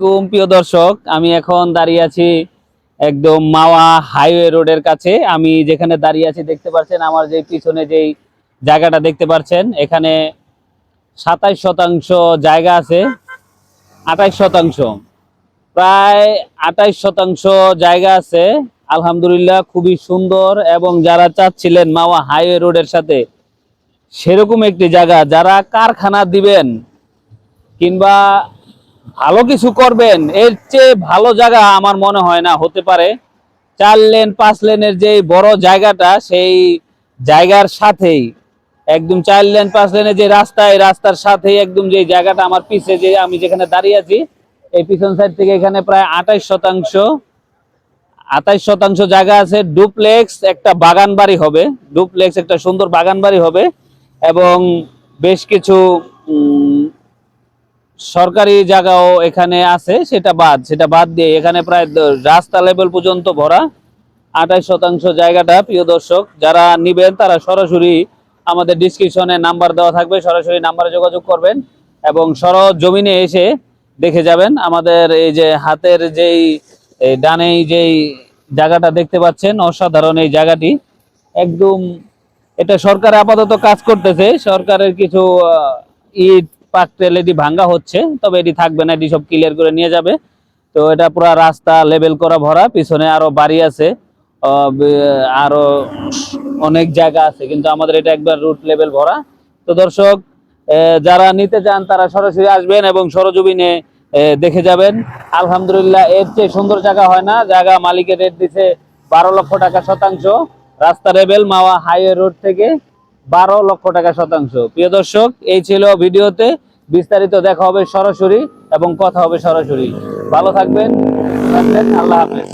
আসসালামু প্রিয় দর্শক, আমি এখন দাঁড়িয়ে আছি একদম মাওয়া হাইওয়ে রোডের কাছে। আমি যেখানে দাঁড়িয়ে আছি দেখতে পাচ্ছেন, আমার যে পিছনে যেই জায়গাটা দেখতে পাচ্ছেন, এখানে সাতাইশ শতাংশ জায়গা আছে। আঠাইশ শতাংশ। প্রায় আঠাইশ শতাংশ জায়গা আছে। আলহামদুলিল্লাহ, খুবই সুন্দর এবং যারা চাচ্ছিলেন মাওয়া হাইওয়ে রোডের সাথে, সেরকম একটি জায়গা, যারা কারখানা দিবেন কিংবা ভালো কিছু করবেন, এর চেয়ে ভালো জায়গা আমার মনে হয় না, হতে পারে। চার লেন, পাঁচ লেনের যে বড় জায়গাটা, সেই জায়গার সাথেই, একদম চার লেন, পাঁচ লেনের যে রাস্তা, এই রাস্তার সাথেই একদম যে জায়গাটা আমার পিছে, যে আমি যেখানে দাঁড়িয়ে আছি, এই পিছন সাইড থেকে এখানে প্রায় আঠাইশ শতাংশ আঠাইশ শতাংশ জায়গা আছে ডুপ্লেক্স একটা বাগান বাড়ি হবে ডুপ্লেক্স একটা সুন্দর বাগান বাড়ি হবে, এবং বেশ কিছু সরকারি জায়গাও এখানে আছে, সেটা বাদ সেটা বাদ দিয়ে এখানে প্রায় রাস্তা লেভেল পর্যন্ত ভরা। আঠাশ শতাংশ জায়গাটা, প্রিয় দর্শক, যারা নিবেন তারা সরাসরি আমাদের ডিসক্রিপশনে নাম্বার দেওয়া থাকবে, সরাসরি নাম্বারে যোগাযোগ করবেন এবং সর জমিনে এসে দেখে যাবেন আমাদের এই যে হাতের যেই, এই ডানে যেই জায়গাটা দেখতে পাচ্ছেন, অসাধারণ এই জায়গাটি। একদম, এটা সরকার আপাতত কাজ করতেছে, সরকারের কিছু ইট পাকটেল এটি ভাঙ্গা হচ্ছে, তবে এটি থাকবে না, এটি সব ক্লিয়ার করে নিয়ে যাবে। তো এটা পুরো রাস্তা লেভেল করা ভরা, পিছনে আরও বাড়ি আছে আরও অনেক জায়গা আছে, কিন্তু আমাদের এটা একবার রুট লেভেল ভরা। তো দর্শক যারা নিতে চান তারা সরাসরি আসবেন এবং সরজমিনে দেখে যাবেন। আলহামদুলিল্লাহ, এর চেয়ে সুন্দর জায়গা হয় না, জায়গা মালিকের রেট দিছে বারো লক্ষ টাকা শতাংশ। রাস্তা রেবেল মাওয়া হাইওয়ে রোড থেকে বারো লক্ষ টাকা শতাংশ। প্রিয় দর্শক, এই ছিল ভিডিওতে। বিস্তারিত দেখা হবে সরাসরি এবং কথা হবে সরাসরি। ভালো থাকবেন আল্লাহ হাফেজ।